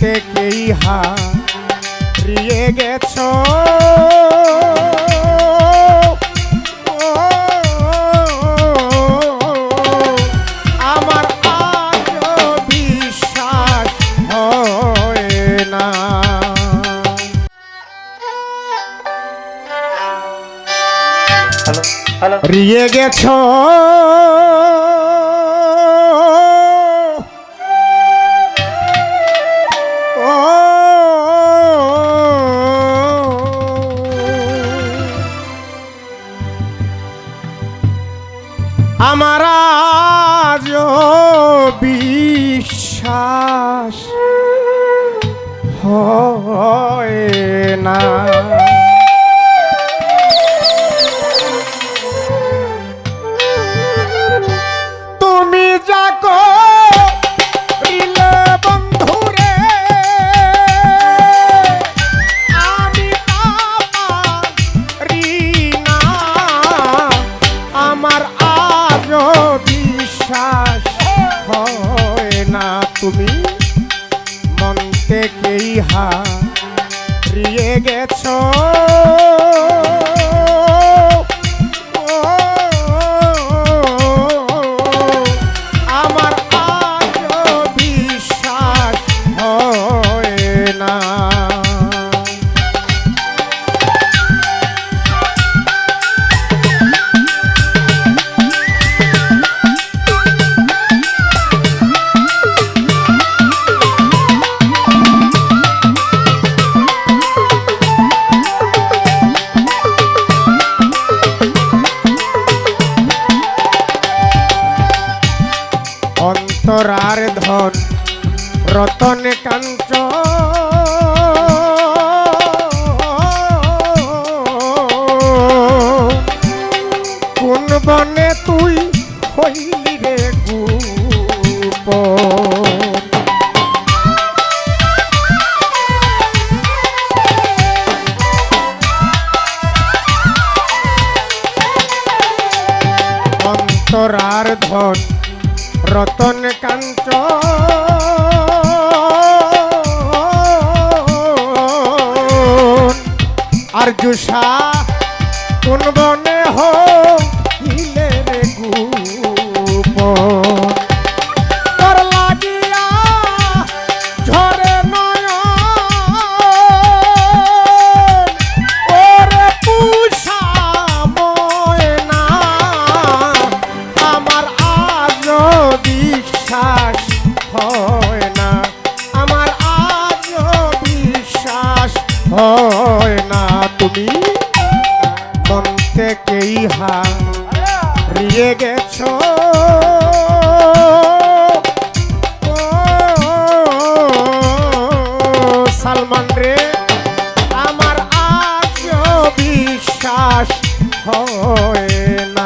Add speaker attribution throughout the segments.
Speaker 1: থেকেই হারিয়ে গেছ? আমার আজও বিশ্বাস হয় না হারিয়ে গেছ? আমার বিশ্বাস হয় না। বিশ্বাস হয় না তুমি। মন থেকেই হারিয়ে অন্তরার ধন রতন কাঞ্চ আর জুষা কোন বনে হিলে বিশ্বাস হয় না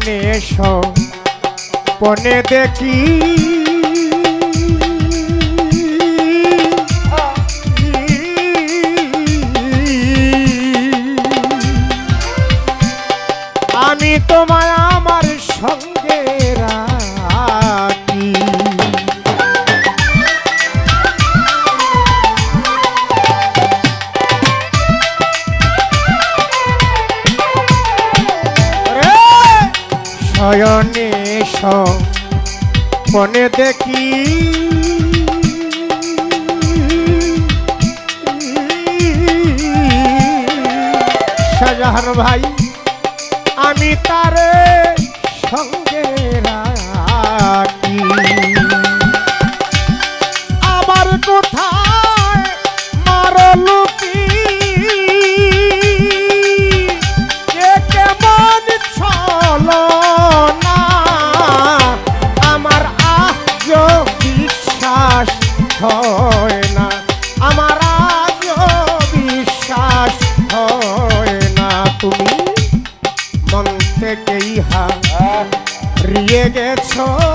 Speaker 1: শয়নে পনে দেখি। আমি তোমায় আমার সঙ্গে মনে দেখি। শাহজাহান ভাই আমি তারে গেছো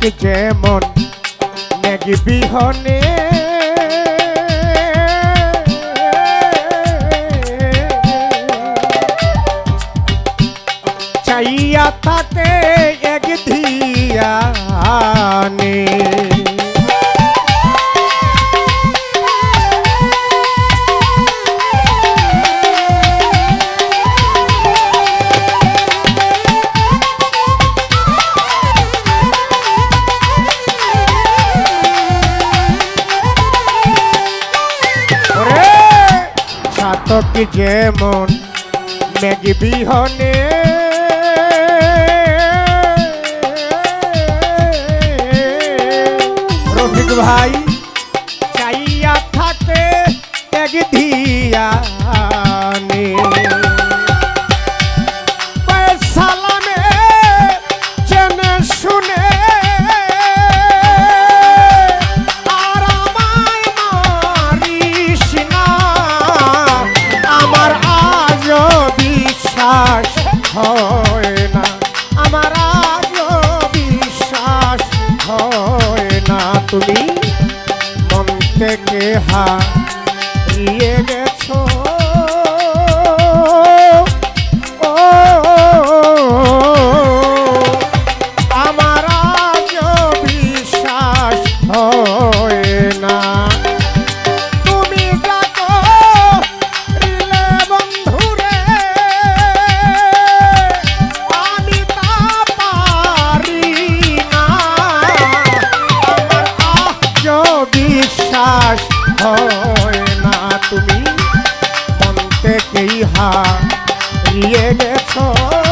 Speaker 1: দেখতে কেমন ম্যাগি বিহনে। চাইয়া থাকে এক ধিয়া নেই কি যেমন ম্যাগি বিহনে হারিয়ে গে ছ